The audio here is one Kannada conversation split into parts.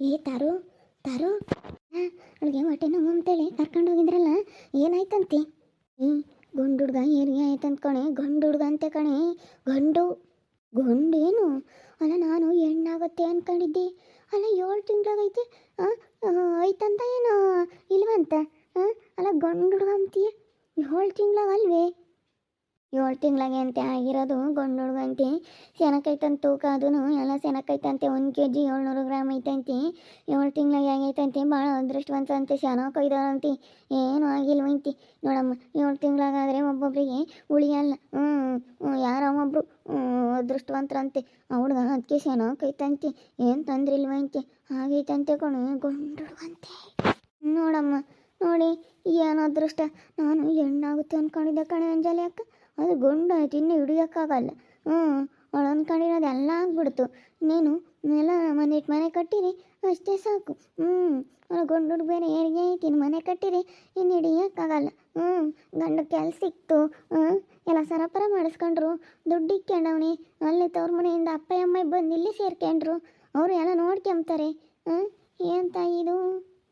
ಏ, ತಾರು ತಾರು. ಅವಳಿಗೆ ಹೊಟ್ಟೆ ನೋವು ಅಂತೇಳಿ ಕರ್ಕೊಂಡು ಹೋಗಿದ್ರಲ್ಲ, ಏನಾಯ್ತಂತೆ? ಹ್ಞೂ ಗಂಡು ಹುಡ್ಗ ಏನಿಗೆ ಆಯ್ತಂತ ಕಣೆ ಗಂಡು ಹುಡ್ಗ ಅಂತೆ ಕಣೆ. ಗಂಡು, ಗಂಡೇನು? ಅಲ್ಲ, ನಾನು ಹೆಣ್ಣಾಗತ್ತೆ ಅಂದ್ಕೊಂಡಿದ್ದೆ ಅಲ್ಲ, ಏಳು ತಿಂಗಳಾಗೈತೆ. ಐತಂತ ಏನು, ಇಲ್ವಂತ? ಅಲ್ಲ ಗಂಡು ಹುಡ್ಗ ಅಂತೀಯ? ಏಳು ತಿಂಗಳಾಗ ಅಲ್ವೇ ಏಳು ತಿಂಗಳಾಗೆ ಅಂತೆ ಆಗಿರೋದು ಗಂಡು ಹುಡುಗಂತೆ ಸೆನಕೈತಂತ ತೂಕ ಅದೂ ಎಲ್ಲ ಸೆನಕೈತಂತೆ ಒಂದು ಕೆ ಜಿ ಏಳ್ನೂರು ಗ್ರಾಮ್ ಐತಂತೆ. ಏಳು ತಿಂಗ್ಳಾಗೆ ಆಗೈತಂತೆ ಭಾಳ ಅದೃಷ್ಟವಂತ ಅಂತೆ ಚೆನ್ನಾಗಿ ಕೊಯ್ದಾರಂತೆ ಏನೂ ಆಗಿಲ್ವಂತೆ. ನೋಡಮ್ಮ, ಏಳು ತಿಂಗಳಾಗಾದರೆ ಒಬ್ಬೊಬ್ಬರಿಗೆ ಉಳಿಯಲ್ಲ ಹ್ಞೂ ಯಾರೋ ಒಬ್ಬರು ಅದೃಷ್ಟವಂತರಂತೆ. ಹುಡುಗ ಅದಕ್ಕೆ ಚೆನ್ನಾಗಿ ಕೈತಂತೆ ಏನು ತಂದ್ರಿಲ್ವಂತೆ. ಆಗೈತಂತೆ ಕೊಣ ಗಂಡು ಹುಡುಗಂತೆ ನೋಡಮ್ಮ, ನೋಡಿ, ಏನು ಅದೃಷ್ಟ. ನಾನು ಹೆಣ್ಣಾಗುತ್ತೆ ಅಂದ್ಕೊಂಡಿದ್ದೆ ಕಣೆ ಅಂಜಲಿ ಅಕ್ಕ. ಅದು ಗುಂಡು ಇನ್ನು ಹಿಡಿಯೋಕ್ಕಾಗಲ್ಲ. ಹ್ಞೂ ಅವಳು ಅಂದ್ಕೊಂಡಿರೋದು ಎಲ್ಲ ಆಗ್ಬಿಡ್ತು ನೀನು ಎಲ್ಲ ಮನೆ ಮನೆ ಕಟ್ಟಿರಿ, ಅಷ್ಟೇ ಸಾಕು. ಹ್ಞೂ ಅವಳು ಗುಂಡು ಬೇರೆ ಏರಿಗೆ ಐತಿ ಮನೆ ಕಟ್ಟಿರಿ, ಇನ್ನು ಹಿಡಿಯೋಕ್ಕಾಗಲ್ಲ. ಹ್ಞೂ ಗಂಡು ಕೆಲ್ಸ ಸಿಕ್ತು ಹ್ಞೂ ಎಲ್ಲ ಸರಪರ ಮಾಡಿಸ್ಕೊಂಡ್ರು. ದುಡ್ಡು ಇಕ್ಕೊಂಡವನಿ, ಅಲ್ಲಿ ತವ್ರ ಮನೆಯಿಂದ ಅಪ್ಪ ಅಮ್ಮ ಬಂದು ಇಲ್ಲಿ ಸೇರ್ಕೊಂಡ್ರು. ಅವರು ಎಲ್ಲ ನೋಡ್ಕೊಂಬ್ತಾರೆ ಹ್ಞೂ ಏನು ಇದು?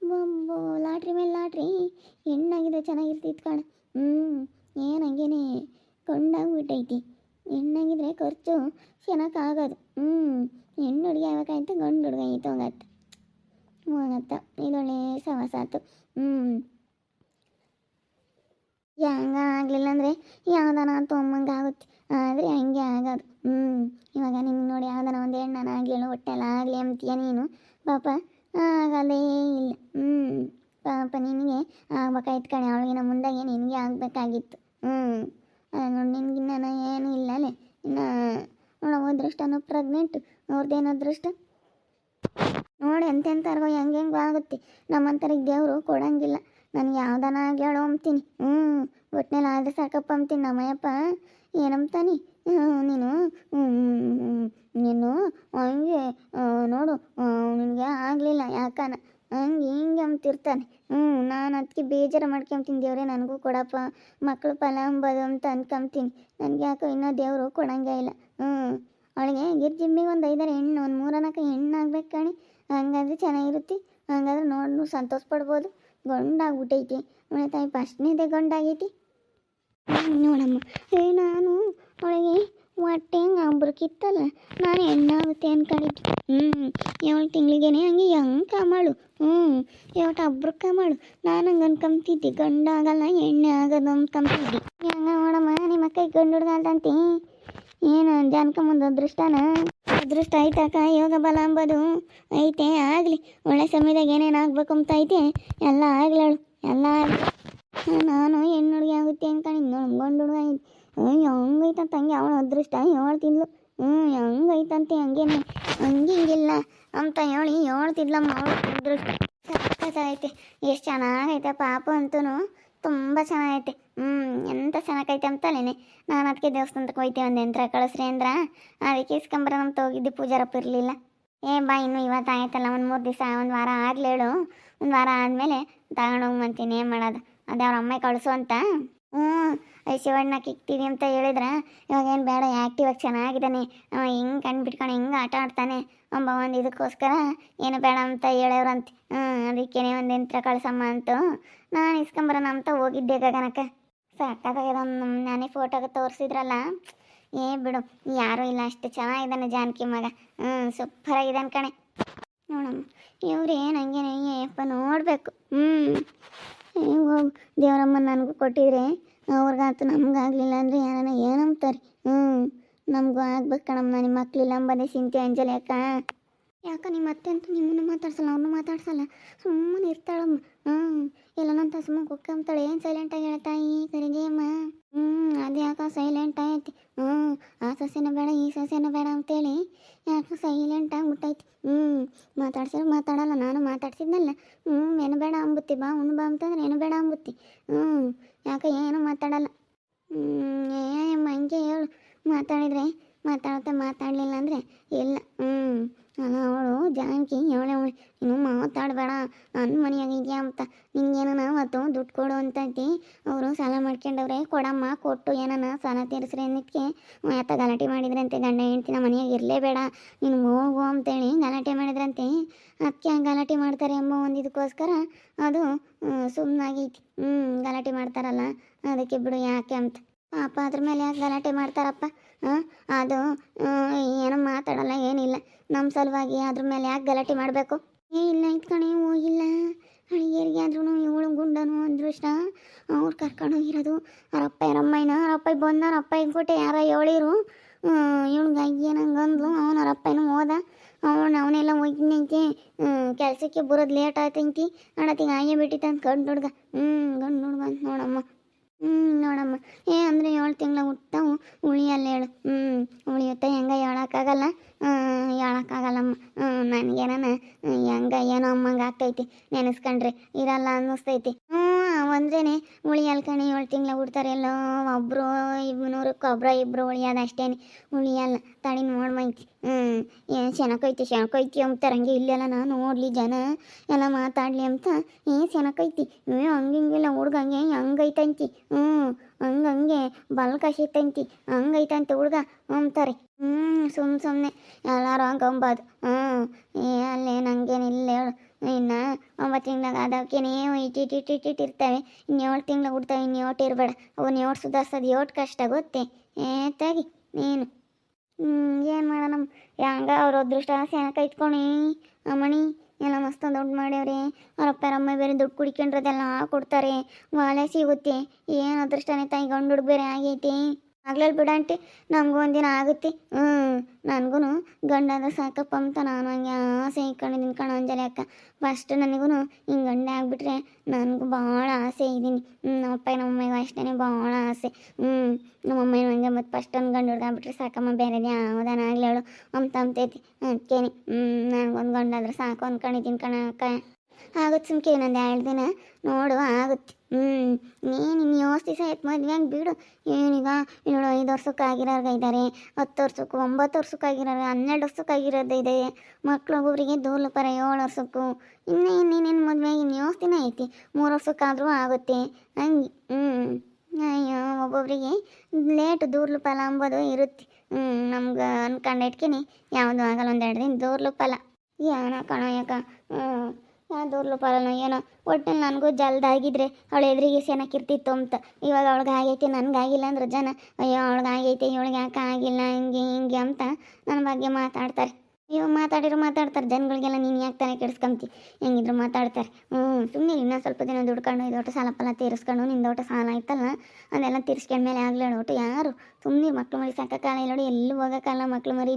ಬೊಂಬು, ಲಾಟ್ರಿ ಮೇಲೆ ಲಾಟ್ರಿ. ಹೆಣ್ಣಾಗಿದೆ, ಚೆನ್ನಾಗಿರ್ತಿತ್ತು ಕಣ. ಹ್ಞೂ ಏನು ಹಂಗೇನೆ. ಕೊಂಡಾಗ್ಬಿಟ್ಟೈತಿ ಹೆಣ್ಣಾಗಿದ್ರೆ ಖರ್ಚು ಚೆನ್ನಾಗಾಗೋದು ಹ್ಞೂ ಹೆಣ್ಣು ಹುಡುಗಿ ಆಗ್ಬೇಕಾಯ್ತು ಗಂಡು ಹುಡುಗ ಐತೆ ಹೋಗತ್ತೆ ಹೋಗತ್ತ ಇದೊಳ್ಳೆ ಸವಸಾತು ಹ್ಞೂ ಹೆಂಗ ಆಗಲಿಲ್ಲ ಅಂದರೆ ಯಾವ್ದಾನ ತೊಗೊಂಬಂಗೆ ಆಗುತ್ತೆ. ಆದರೆ ಹಂಗೆ ಆಗೋದು. ಹ್ಞೂ ಇವಾಗ ನಿಮ್ಗೆ ನೋಡಿ ಯಾವ್ದಾನ ಒಂದು ಹೆಣ್ಣನ ಆಗಲಿ ಹೊಟ್ಟೆಲ್ಲ ಆಗಲಿ ಅಂತೀಯ ನೀನು? ಪಾಪ ಆಗದೇ ಇಲ್ಲ. ಹ್ಞೂ ಪಾಪ ನಿನಗೆ ಆಗ್ಬೇಕಾಯ್ತು ಕಣೆ, ಅವಳಿಗಿನ ಮುಂದಾಗೆ ನಿನಗೆ ಆಗಬೇಕಾಗಿತ್ತು. ಹ್ಞೂ ನೋಡಿ ನಿನ್ಗಿನ್ನ ಏನೂ ಇಲ್ಲ ಅಲ್ಲೇ. ಇನ್ನು, ನೋಡೋ ಅದೃಷ್ಟನೂ ಪ್ರೆಗ್ನೆಂಟ್ ಅವ್ರದ್ದೇನು ಅದೃಷ್ಟ. ನೋಡಿ ಎಂತೆಂಥವ್ರಿಗೋ ಹೆಂಗೆ ಹೆಂಗೋ ಆಗುತ್ತೆ. ನಮ್ಮಂಥರಿಗೆ ದೇವರು ಕೊಡಂಗಿಲ್ಲ. ನನಗೆ ಯಾವ್ದನ ಆಗ್ಯಾಳು ಅಂಬ್ತೀನಿ. ಹ್ಞೂ ಒಟ್ಟಿನಲ್ಲಿ ಆದ್ರೆ ಸಾಕಪ್ಪ ಅಂತೀನಿ ನಮ್ಮಯ್ಯಪ್ಪ. ಏನಂಬ್ತಾನೆ? ನೀನು ನೀನು, ಹಂಗೆ ನೋಡು ನಿನಗೆ ಆಗಲಿಲ್ಲ ಯಾಕನ. ಹಂಗೆ ಹಿಂಗೆ ಅಂತಿರ್ತಾನೆ ಹ್ಞೂ ನಾನು ಅದಕ್ಕೆ ಬೇಜಾರು ಮಾಡ್ಕೊಂತೀನಿ ದೇವ್ರೆ ನನಗೂ ಕೊಡಪ್ಪ. ಮಕ್ಕಳು ಫಲ ಅಂಬೋದು ಅಂತ ಅನ್ಕೊಂತೀನಿ ನನಗೆ ಯಾಕೋ ಇನ್ನೂ ದೇವರು ಕೊಡಂಗೇ ಇಲ್ಲ. ಹ್ಞೂ ಅವಳಿಗೆ ಗಿರ್ಜಿಮ್ಮಿಗೆ ಒಂದು ಐದಾರು ಹೆಣ್ಣು, ಒಂದು ಮೂರ ಹೆಣ್ಣು ಆಗ್ಬೇಕು ಕಣೆ. ಹಂಗಾದ್ರೆ ಚೆನ್ನಾಗಿರುತ್ತೆ. ಹಂಗಾದ್ರೆ ನೋಡಿ ಸಂತೋಷ ಪಡ್ಬೋದು. ಗಂಡಾಗ್ಬಿಟ್ಟೈತಿ. ಅವಳ ತಾಯಿ ಫಸ್ಟ್ನೇದೇ ಗಂಡಾಗೈತಿ. ನೋಡಮ್ಮ. ಏ, ನಾನು ಹೆಂಗೆ ನಾನು ಹೆಣ್ಣಾಗುತ್ತೆ ಅನ್ಕೊಂಡಿದ್ದೆ. ಹ್ಞೂ ಏಳು ತಿಂಗಳಿಗೇನೆ ಹಂಗೆ ಹೆಂಗೆ ಕಾಮಾಳು ಹ್ಞೂ ಇವತ್ತು ಒಬ್ರು ಕಾಮಾಳು ನಾನು ಹಂಗೆ ಅನ್ಕೊಂತಿದ್ದೆ ಗಂಡ ಆಗಲ್ಲ, ಎಣ್ಣೆ ಆಗೋದು ಅನ್ಕೊಂತಿದ್ದೆ ಹೆಂಗ ಮಾಡಮ್ಮ, ನಿಮ್ಮ ಕೈ ಗಂಡು ಹುಡುಗ ಅಲ್ದಂತೆ ಏನು ಜಾನ್ಕೊಂಬಂದು ಅದೃಷ್ಟನ? ಅದೃಷ್ಟ ಐತಕ್ಕ ಯೋಗ ಬಲ ಅಂಬೋದು ಐತೆ, ಆಗಲಿ. ಒಳ್ಳೆ ಸಮಯದಾಗ ಏನೇನು ಆಗ್ಬೇಕು ಅಂತ ಐತೆ, ಎಲ್ಲ ಆಗ್ಲಾಳು ಎಲ್ಲ ಆಗ್ಲಿ. ನಾನು ಹೆಣ್ಣು ಹುಡುಗಿ ಆಗುತ್ತೆ ಅನ್ಕೊಂಡಿದ್ದು. ಗಂಡು ಹುಡುಗ ಹೆಂಗೈತಂತ ಹಂಗೆ ಅವಳ ಅದೃಷ್ಟ, ಹೇಳ್ತಿದ್ಲು. ಹ್ಞೂ ಹೆಂಗೈತಂತೆ, ಹಂಗೇನೆ. ಹಂಗೆ ಅಂತ ಹೇಳಿ ಹೇಳ್ತಿದ್ಲಮ್ಮ ಅದೃಷ್ಟ ಸಕ್ಕತ್ತೈತೆ ಎಷ್ಟು ಚೆನ್ನಾಗೈತೆ ಪಾಪ ಅಂತೂ ತುಂಬ ಚೆನ್ನಾಗೈತೆ. ಹ್ಞೂ ಎಂತ ಚೆನ್ನಾಗೈತೆ ಅಂತಲೇನೆ ನಾನು ಅದಕ್ಕೆ ದೇವಸ್ಥಾನಕ್ಕೆ ಹೋಯ್ತೆ ಒಂದು ಯಂತ್ರ ಕಳಿಸ್ರಿ ಅಂದ್ರ. ಅದಕ್ಕೆ ಇಸ್ಕೊಂಬರೋಣ ಅಂತ ಹೋಗಿದ್ದೆ ಪೂಜಾರಪ್ಪ ಇರಲಿಲ್ಲ. ಏ, ಬಾ ಇನ್ನು ಇವತ್ತು ಆಯ್ತಲ್ಲ, ಒಂದು ಮೂರು ದಿವಸ, ಒಂದು ವಾರ ಆಗಲೇಳು. ಒಂದು ವಾರ ಆದಮೇಲೆ ತಗೊಂಡೋಗ್ಬಂತೀನಿ ಏನು ಮಾಡೋದು. ಅದೇ ಅವ್ರ ಅಮ್ಮ ಕಳಿಸು ಅಂತ. ಹ್ಞೂ, ಐ ಶಿವಣ್ಣ ಕಿಕ್ತೀವಿ ಅಂತ ಹೇಳಿದ್ರೆ ಇವಾಗ ಏನು ಬೇಡ ಆ್ಯಕ್ಟಿವಾಗಿ ಚೆನ್ನಾಗಿದ್ದಾನೆ. ಅವ ಹಿಂಗೆ ಬಿಟ್ಕೊಂಡು ಹಿಂಗೆ ಆಟ ಆಡ್ತಾನೆ ಅಂಬ ಒಂದು ಇದಕ್ಕೋಸ್ಕರ ಏನು ಬೇಡ ಅಂತ ಹೇಳವ್ರಂತೆ ಹ್ಞೂ, ಅದಕ್ಕೇನೆ ಒಂದು ಯಂತ್ರ ಕಳ್ಸಮ್ಮ ಅಂತು. ನಾನು ಇಸ್ಕೊಂಬರೋಣ ಅಂತ ಹೋಗಿದ್ದೆ ಗಗನಕ್ಕೆ. ಸಾಕಾಗದೊಂದು ನಾನೇ ಫೋಟೋಗೆ ತೋರಿಸಿದ್ರಲ್ಲ. ಏ ಬಿಡು, ಯಾರೂ ಇಲ್ಲ, ಅಷ್ಟು ಚೆನ್ನಾಗಿದ್ದಾನೆ ಜಾನಕಿ ಮಗ. ಹ್ಞೂ ಸೂಪರ್ ಆಗಿದ್ದಾನೆ ಕಣೆ. ನೋಡಮ್ಮ ಇವ್ರು ಏನು ಹಂಗೇನೆ ಏಪ್ಪ ನೋಡಬೇಕು. ಹ್ಞೂ. ದೇವರಮ್ಮ ನನಗೂ ಕೊಟ್ಟಿದ್ರೆ, ಅವ್ರಿಗಾತು ನಮಗಾಗಲಿಲ್ಲ ಅಂದರೆ ಯಾರನ್ನ ಏನಂತಾರೆ ಹ್ಞೂ ನಮಗೂ ಆಗ್ಬೇಕು ಕಣಮ್ಮ. ನಿಮ್ಮ ಮಕ್ಳಿಲ್ಲ ಅಂಬದೇ ಚಿಂತೆ ಅಂಜಲಿ ಅಕ್ಕ. ಯಾಕ ನಿಮ್ಮ ಅತ್ತೆ ಅಂತೂ ನಿಮ್ಮನ್ನು ಮಾತಾಡ್ಸಲ್ಲ, ಅವ್ರನ್ನೂ ಮಾತಾಡ್ಸಲ್ಲ? ಸುಮ್ಮನೆ ಇರ್ತಾಳಮ್ಮ. ಹ್ಞೂ ಇಲ್ಲನಂತ ಸುಮ್ಮನೆ ಕುಕ್ಕಂತಾಳೆ ಏನು ಸೈಲೆಂಟಾಗಿ ಹೇಳ್ತಾಯಿ ಕರಿಗೆಯಮ್ಮ ಹ್ಞೂ ಅದು ಯಾಕೆ ಸೈಲೆಂಟ್ ಆಯ್ತು? ಹ್ಞೂ ಆ ಸಸ್ಯನ ಬೇಡ, ಈ ಸಸ್ಯನ ಬೇಡ ಅಂತೇಳಿ ಯಾಕೆ ಸೈಲೆಂಟ್ ಆಗಿಬಿಟ್ಟೈತಿ ಹ್ಞೂ ಮಾತಾಡ್ಸಿದ್ರು ಮಾತಾಡಲ್ಲ, ನಾನು ಮಾತಾಡ್ಸಿದ್ನಲ್ಲ. ಹ್ಞೂ ಏನು ಬೇಡ ಅಂಬುತ್ತಿ, ಬಾ ಉಣ್ಣು ಬಾ ಅಂತಂದ್ರೆ ಏನು ಬೇಡ ಅಂಬುತ್ತಿ. ಹ್ಞೂ ಯಾಕೆ ಏನು ಮಾತಾಡಲ್ಲ? ಹ್ಞೂ ಏ ಹಂಗೆ ಹೇಳು. ಮಾತಾಡಿದ್ರೆ ಮಾತಾಡುತ್ತೆ ಮಾತಾಡಲಿಲ್ಲ ಅಂದರೆ ಇಲ್ಲ. ಹ್ಞೂ ಅವಳು ಜಾನಕಿ ಅವಳು ಇನ್ನು ಮಾತಾಡಬೇಡ, ನನ್ನ ಮನೆಯಾಗ ಇದ್ಯಾ ಅಂತ. ನಿಂಗೇನ ಅವತ್ತು ದುಡ್ಡು ಕೊಡು ಅಂತೈತಿ ಅವರು ಸಾಲ ಮಾಡ್ಕೊಂಡವ್ರೆ, ಕೊಡಮ್ಮ, ಕೊಟ್ಟು ಏನನ ಸಾಲ ತೀರಿಸ್ರಿ ಅನ್ನೋದಕ್ಕೆ ಆತ ಗಲಾಟೆ ಮಾಡಿದ್ರಂತೆ. ಗಂಡ ಹೆಂಡ್ತಿನ ಮನೆಯಾಗ ಇರಲೇಬೇಡ, ನೀನು ಹೋಗು ಅಂತೇಳಿ ಗಲಾಟೆ ಮಾಡಿದ್ರಂತೆ. ಅದಕ್ಕೆ ಗಲಾಟೆ ಮಾಡ್ತಾರೆ ಎಂಬ ಒಂದು ಇದಕ್ಕೋಸ್ಕರ ಅದು ಸುಮ್ಮನಾಗೈತಿ ಹ್ಞೂ ಗಲಾಟೆ ಮಾಡ್ತಾರಲ್ಲ, ಅದಕ್ಕೆ ಬಿಡು ಯಾಕೆ ಅಂತ. ಪಾಪ ಅದ್ರ ಮೇಲೆ ಯಾಕೆ ಗಲಾಟೆ ಮಾಡ್ತಾರಪ್ಪ? ಅದು ಏನೋ ಮಾತಾಡಲ್ಲ, ಏನಿಲ್ಲ. ನಮ್ಮ ಸಲುವಾಗಿ ಅದ್ರ ಮೇಲೆ ಯಾಕೆ ಗಲಾಟೆ ಮಾಡಬೇಕು? ಏ, ಇಲ್ಲ ಇತ್ತು ಕಣೆ ಹೋಗಿಲ್ಲ ಅಳಿಯರಿಗೆ ಆದ್ರೂ ಇವಳು ಗುಂಡನು ಅದೃಷ್ಟ ಅವ್ರು ಕರ್ಕೊಂಡು ಹೋಗಿರೋದು ಅವರಪ್ಪ ಯಾರಮ್ಮಯ್ಯನ ಅವರಪ್ಪ ಬಂದ ಅವರಪ್ಪ ಕೊಟ್ಟೆ ಯಾರ ಹೇಳಿರು. ಇವಳಿಗೆ ಏನಂಗೆ ಅಂದ್ಲು, ಅವನ ಅವರಪ್ಪನ ಹೋದ. ಅವನು, ಅವನೆಲ್ಲ ಹೋಗಿನೈತಿ ಕೆಲಸಕ್ಕೆ ಬರೋದು ಲೇಟ್ ಆಯ್ತೈತಿ ಅಡತಿಗೆ ಹಾಗೆ ಬಿಟ್ಟಿತ್ತಂತ ಗಂಡು ಹುಡ್ಗ. ಹ್ಞೂ ಗಂಡು ಹುಡ್ಗ ಅಂತ ನೋಡಮ್ಮ. ಹ್ಞೂ ನೋಡಮ್ಮ. ಏ, ಅಂದ್ರೆ ಏಳು ತಿಂಗಳ ಹುಟ್ಟವು ಉಳಿಯಲ್ಲ ಹೇಳು. ಹ್ಞೂ ಉಳಿಯುತ್ತೆ. ಹೆಂಗೆ ಹೇಳೋಕ್ಕಾಗಲ್ಲ? ಹೇಳೋಕ್ಕಾಗಲ್ಲಮ್ಮ. ಹ್ಞೂ ನನಗೇನ ಹೆಂಗ, ಏನೋ ಅಮ್ಮಂಗೆ ಆಗ್ತೈತಿ. ನೆನೆಸ್ಕೊಂಡ್ರೆ ಇರಲ್ಲ ಅನ್ನಿಸ್ತೈತಿ. ಒಂದ್ರೇನೆ ಉಳಿಯಲ್ ಕಣೆ ಏಳು ತಿಂಗಳ ಉಡ್ತಾರೆ ಎಲ್ಲೋ ಒಬ್ಬರು ನೂರಕ್ಕೆ ಒಬ್ರು ಇಬ್ಬರು ಉಳಿಯೋದು ಅಷ್ಟೇನೆ. ಉಳಿಯಲ್ಲ ತಡಿ ನೋಡ್ಮೈತಿ ಹ್ಞೂ ಏನು ಸೆನಕೈತಿ ಅಂತಾರೆ ಹಂಗೆ ಇಲ್ಲೆಲ್ಲ ನಾನು ನೋಡಲಿ ಜನ ಎಲ್ಲ ಮಾತಾಡಲಿ ಅಂತ ಏ ಶೆನಕೈತಿ ಏ ಹಂಗಿಂಗಿಲ್ಲ ಹುಡ್ಗ ಹಂಗೆ ಹಂಗೈತಂತಿ ಹ್ಞೂ ಹಂಗಂಗೆ ಬಲ್ಕಶೈತಂತಿ ಹಂಗೈತಂತೆ ಹುಡ್ಗ ಅಂತಾರೆ ಹ್ಞೂ ಸುಮ್ಮ ಸುಮ್ಮನೆ ಎಲ್ಲರೂ ಹಂಗಂಬಾದು ಹ್ಞೂ ಏ ಅಲ್ಲೇ ನಂಗೇನಿಲ್ಲ ಹೇಳು ಇನ್ನು ಒಂಬತ್ತು ತಿಂಗ್ಳಾಗ ಅದಕ್ಕೇನೆ ಇಟ್ಟಿಟ್ಟಿಟ್ಟಿಟ್ಟಿರ್ತವೆ ಇನ್ನು ಏಳು ತಿಂಗ್ಳು ಹುಡ್ತಾವೆ ಇನ್ನು ಏಟು ಇರಬೇಡ. ಅವನ್ನ ಏಟು ಸುಧಾರ್ಸೋದು ಏಟು ಕಷ್ಟ ಗೊತ್ತೆ? ಏ ತಾಗಿ ನೀನು. ಏನು ಮಾಡೋಣ ಹೆಂಗ ಅವ್ರ ಅದೃಷ್ಟ ಸೆನಕ ಇಟ್ಕೊಣಿ? ಅಮ್ಮಣಿ, ಎಲ್ಲ ಮಸ್ತ್ ದುಡ್ಡು ಮಾಡ್ಯವ್ರೆ. ಅವ್ರಪ್ಪ ಅಮ್ಮ ಬೇರೆ ದುಡ್ಡು ಕುಡಿಕೊಂಡ್ರದೆಲ್ಲ ಕೊಡ್ತಾರೆ. ವಾಳೆ ಸಿಗುತ್ತೆ. ಏನು ಅದೃಷ್ಟನೇ ತಾಯಿ, ಗಂಡು ಹುಡುಗ ಬೇರೆ ಆಗೈತಿ. ಆಗ್ಲಲ್ಲಿ ಬಿಡಂಟಿ ನಮಗೂ ಒಂದಿನ ಆಗುತ್ತೆ. ಹ್ಞೂ ನನಗೂ ಗಂಡಾದ ಸಾಕಪ್ಪ ಅಂತ ನಾನು ಹಂಗೆ ಆಸೆ ಇಟ್ಕೊಂಡಿದ್ದೀನಿ ಕಣ ಅಂಜಲಿ ಅಕ್ಕ. ಫಸ್ಟ್ ನನಗೂ ಹಿಂಗೆ ಗಂಡ ಆಗಿಬಿಟ್ರೆ ನನಗೂ ಭಾಳ ಆಸೆ ಇದ್ದೀನಿ ಹ್ಞೂ ನಮ್ಮಪ್ಪ ನಮ್ಮಮ್ಮಿಗೂ ಅಷ್ಟೇ ಭಾಳ ಆಸೆ. ಹ್ಞೂ ನಮ್ಮಮ್ಮ ಹಂಗೆ ಮತ್ತು ಫಸ್ಟ್ ಒಂದು ಗಂಡು ಹಿಡ್ದಾಗ್ಬಿಟ್ರೆ ಸಾಕಮ್ಮ ಬೇರೆದು ಯಾವುದಾನ ಆಗಲಿ ಹೇಳು. ಅಂತ ಅಂತೈತಿ ಅದಕ್ಕೇನೆ. ಹ್ಞೂ ನನಗೊಂದು ಗಂಡಾದ್ರೆ ಸಾಕು ಅಂದ್ಕೊಂಡಿದ್ದೀನಿ ಕಣ ಅಕ್ಕ. ಆಗುತ್ತೆ ಸುಮ್ಕೆ ಇನ್ನೊಂದು ಎರಡು ದಿನ ನೋಡು, ಆಗುತ್ತೆ. ಹ್ಞೂ ನೀನು ಇನ್ನು ಯೋಸ್ತಿ ಸಹಿತ ಮದುವೆ ಹಂಗೆ ಬಿಡು. ಏನೀಗ ಏಳು ಐದು ವರ್ಷಕ್ಕೆ ಆಗಿರೋರ್ಗೆ ಇದ್ದಾರೆ ಹತ್ತು ವರ್ಷಕ್ಕೂ ಒಂಬತ್ತು ವರ್ಷಕ್ಕೆ ಆಗಿರೋರು ಹನ್ನೆರಡು ವರ್ಷಕ್ಕೆ ಆಗಿರೋದು ಇದೆ. ಮಕ್ಳು ಒಬ್ಬೊಬ್ಬರಿಗೆ ದೂರ್ಲುಪಲ ಏಳು ವರ್ಷಕ್ಕೂ. ಇನ್ನೇ ಇನ್ನೇನೇನು ಮದುವೆ ಇನ್ನು ಯೋಸ್ತಿನ ಐತಿ. ಮೂರು ವರ್ಷಕ್ಕಾದರೂ ಆಗುತ್ತೆ. ಹಂಗೆ ಹ್ಞೂ ಅಯ್ಯೋ ಒಬ್ಬೊಬ್ಬರಿಗೆ ಲೇಟ್ ದೂರ್ಲು ಫಲ ಅಂಬೋದು ಇರುತ್ತೆ. ಹ್ಞೂ ನಮ್ಗೆ ಅನ್ಕೊಂಡು ಇಟ್ಕಿನಿ. ಯಾವುದು ಆಗಲ್ಲ ಒಂದೆರಡು ದಿನ ದೂರ್ಲು ಫಲ ಏನೋ ಕಣ ಯಾಕ ಹ್ಞೂ ದೂರ್ಲು ಪಾಲನ ಏನೋ ಒಟ್ಟು ನನಗೂ ಜಲ್ದಾಗಿದ್ರೆ ಅವಳು ಎದುರಿಗೆ ಸೇನಕ್ಕಿರ್ತಿತ್ತು ಅಂತ. ಇವಾಗ ಅವಳಿಗೆ ಆಗೈತಿ, ನನಗಾಗಿಲ್ಲ ಅಂದ್ರೆ ಜನ, ಅಯ್ಯೋ ಅವಳಿಗೆ ಆಗೈತೆ, ಇವಳಿಗೆ ಯಾಕೆ ಆಗಿಲ್ಲ, ಹಿಂಗೆ ಹಿಂಗೆ ಅಂತ ನನ್ನ ಬಗ್ಗೆ ಮಾತಾಡ್ತಾರೆ. ಇವಾಗ ಮಾತಾಡಿರೋ ಮಾತಾಡ್ತಾರೆ. ಜನಗಳಿಗೆಲ್ಲ ನೀನು ಯಾಕೆ ತಾನೇ ಕೆಡಿಸ್ಕೊಂತಿ? ಹೆಂಗಿದ್ರು ಮಾತಾಡ್ತಾರೆ. ಹ್ಞೂ ಸುಮ್ಮನೆ ಇನ್ನೂ ಸ್ವಲ್ಪ ದಿನ ದುಡ್ಕೊಂಡು ಇದೊಟ್ಟು ಸಾಲ ಫಲ ತೀರಿಸ್ಕೊಂಡು ನಿಂದೊಟ್ಟು ಸಾಲ ಆಯ್ತಲ್ಲ? ಅದೆಲ್ಲ ತೀರಿಸ್ಕೊಂಡ್ಮೇಲೆ ಆಗಲಿ ಒಟ್ಟು ಯಾರು? ಸುಮ್ಮನೆ ಮಕ್ಳು ಮರಿ ಸಾಕೋಕ್ಕಾಗಲ್ಲ ನೋಡಿ. ಎಲ್ಲೂ ಹೋಗೋಕ್ಕಲ್ಲ ಮಕ್ಳು ಮರಿ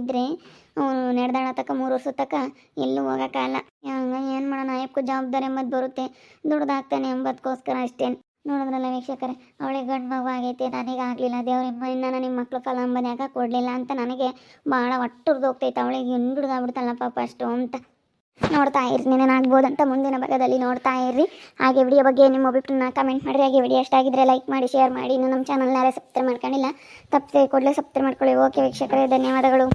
ಅವನು ನಡೆದಾಡ ತಕ್ಕ ಮೂರು ವರ್ಷ ತಕ್ಕ ಎಲ್ಲೂ ಹೋಗೋಕ್ಕಲ್ಲ ಹಂಗ ಏನು ಮಾಡೋಣ? ಅಯ್ಯಕ್ಕೂ ಜವಾಬ್ದಾರಿ ಎಂಬುದು ಬರುತ್ತೆ. ದುಡ್ದಾಗ್ತಾನೆ ಎಂಬತ್ಕೋಸ್ಕರ ಅಷ್ಟೇ. ನೋಡಿದ್ರಲ್ಲ ವೀಕ್ಷಕರೇ, ಅವಳಿಗೆ ಗಂಡು ಮಗು ಆಗೈತೆ ನನಗೆ ಆಗಲಿಲ್ಲ, ದೇವ್ರ ನಾನು ನಿಮ್ಮ ಮಕ್ಕಳು ಕಲಾಂಬನ್ಯಾಗ ಕೊಡಲಿಲ್ಲ ಅಂತ ನನಗೆ ಭಾಳ ಒಟ್ಟುರ್ದು ಹೋಗ್ತೈತೆ, ಅವಳಿಗೆ ಆಗ್ಬಿಡ್ತಲ್ಲ ಪಾಪ ಅಷ್ಟು ಅಂತ. ನೋಡ್ತಾ ಇರ್ರಿ ಅಂತ ಮುಂದಿನ ಭಾಗದಲ್ಲಿ ನೋಡ್ತಾ ಇರ್ರಿ. ಹಾಗೆ ವಿಡಿಯೋ ಬಗ್ಗೆ ನಿಮ್ಮ ಅಭಿಪ್ರಾಯನ ಕಮೆಂಟ್ ಮಾಡಿರಿ, ಹಾಗೆ ವಿಡಿಯೋ ಇಷ್ಟ ಆಗಿದ್ರೆ ಲೈಕ್ ಮಾಡಿ ಶೇರ್ ಮಾಡಿ. ಇನ್ನು ನಮ್ಮ ಚಾನಲ್ ಯಾರೇ ಸಬ್ಸ್ಕ್ರೈಬ್ ಮಾಡ್ಕೊಂಡಿಲ್ಲ, ತಪ್ಪದೆ ಕೂಡಲೇ ಸಬ್ಸ್ಕ್ರೈಬ್ ಮಾಡ್ಕೊಳ್ಳಿ. ಓಕೆ ವೀಕ್ಷಕರೇ, ಧನ್ಯವಾದಗಳು.